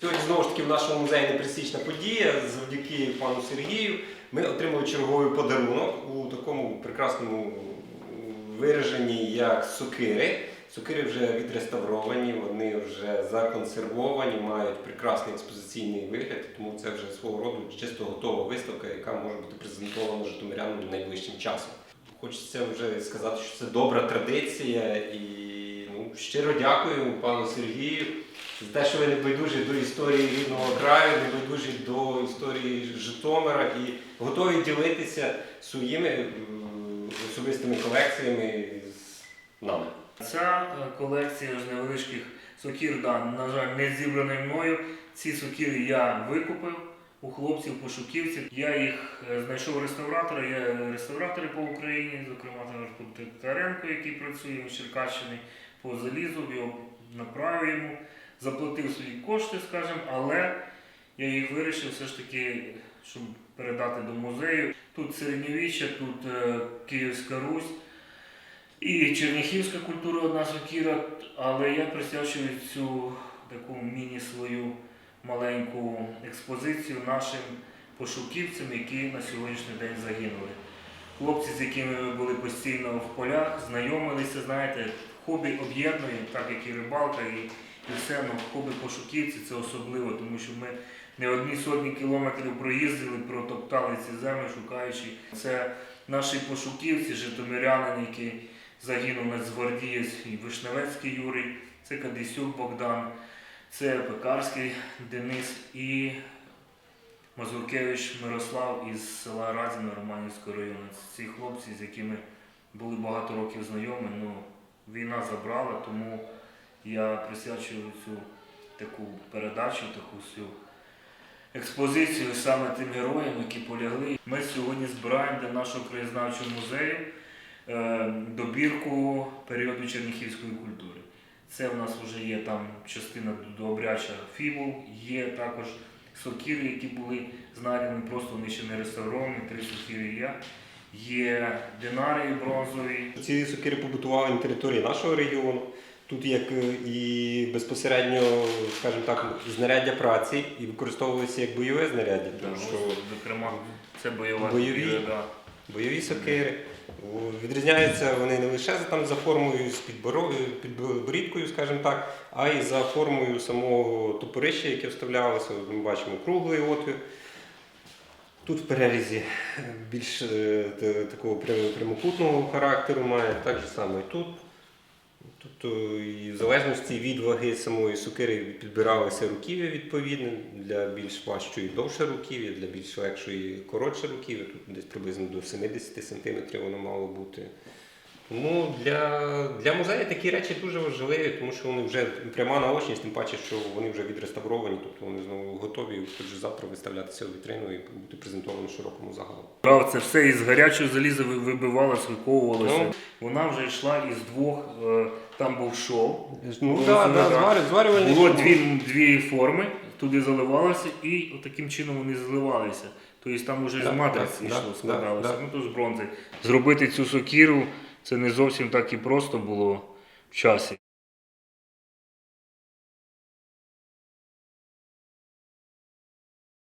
Сьогодні знову ж таки в нашому музеї неприсічна подія. Завдяки пану Сергію ми отримали черговий подарунок у такому прекрасному вираженні, як сокири. Сокири вже відреставровані, вони вже законсервовані, мають прекрасний експозиційний вигляд, тому це вже свого роду чисто готова виставка, яка може бути презентована житомирянам найближчим часом. Хочеться вже сказати, що це добра традиція і щиро дякую пану Сергію за те, що ви не байдужі до історії рідного краю, не байдужі до історії Житомира і готові ділитися своїми особистими колекціями з нами. Ця е, колекція ж невеличких сокір, да, на жаль, не зібраний мною. Ці сокири я викупив у хлопців, пошуківців. Я їх е, знайшов реставратора, є реставратори по Україні, зокрема там Титаренко, який працює він з Черкащини по залізу, його направив йому, заплатив свої кошти, скажімо, але я їх вирішив все ж таки, щоб передати до музею. Тут середньовіччя, тут е, Київська Русь. І черніхівська культура одна сокіра, але я присвячую цю таку міні свою маленьку експозицію нашим пошуківцям, які на сьогоднішній день загинули. Хлопці, з якими ми були постійно в полях, знайомилися, знаєте, хобі об'єднує, так як і рибалка, і, і все, ну, хобі пошуківці це особливо, тому що ми не одні сотні кілометрів проїздили, протоптали ці землі, шукаючи. Це наші пошуківці, житомирянин, які загинув нацгвардієць і Вишневецький Юрій, це Кадисюк Богдан, це Пекарський Денис і Мазуркевич Мирослав із села Разіна Романівського району. Ці хлопці, з якими були багато років знайомі. Ну, війна забрала, тому я присвячую цю таку передачу, таку всю експозицію саме тим героям, які полягли. Ми сьогодні збираємо для нашого краєзнавчого музею е, добірку періоду черніхівської культури. Це в нас вже є там частина добряча фібул, є також сокири, які були знайдені, просто вони ще не реставровані, три сокири є. Є динарії бронзові, Ці сокири побутували на території нашого регіону. Тут як е, і безпосередньо, скажімо так, знаряддя праці і використовувалися як бойове знаряддя, тому що зокрема, це бойова Бойові. сокира, да. Бойові сокири відрізняються вони не лише там, за формою з підборідкою, скажімо так, а й за формою самого топорища, яке вставлялося. Ми бачимо круглий отвір. Тут в перерізі більш е, такого прямокутного характеру має, так же само і тут. Тобто, і в залежності від ваги самої сокири підбиралися руків'я відповідне для більш важчої довше руків'я, для більш легшої коротше руків'я. Тут десь приблизно до 70 см воно мало бути. Тому для, для музею такі речі дуже важливі, тому що вони вже пряма наочність, тим паче, що вони вже відреставровані, тобто вони знову готові вже завтра виставлятися в вітрину і бути презентовані широкому загалу. Брав це все із гарячого заліза ви- вибивалось, виковувалося. Ну. Вона вже йшла із двох, е, там був шов. Ну, да, да, зварювальний Було дві, дві форми, туди заливалося, і таким чином вони зливалися. Тобто там вже Да, з матриці да, йшло, да, складалося. да. Ну то з бронзи. Зробити цю сокіру це не зовсім так і просто було в часі.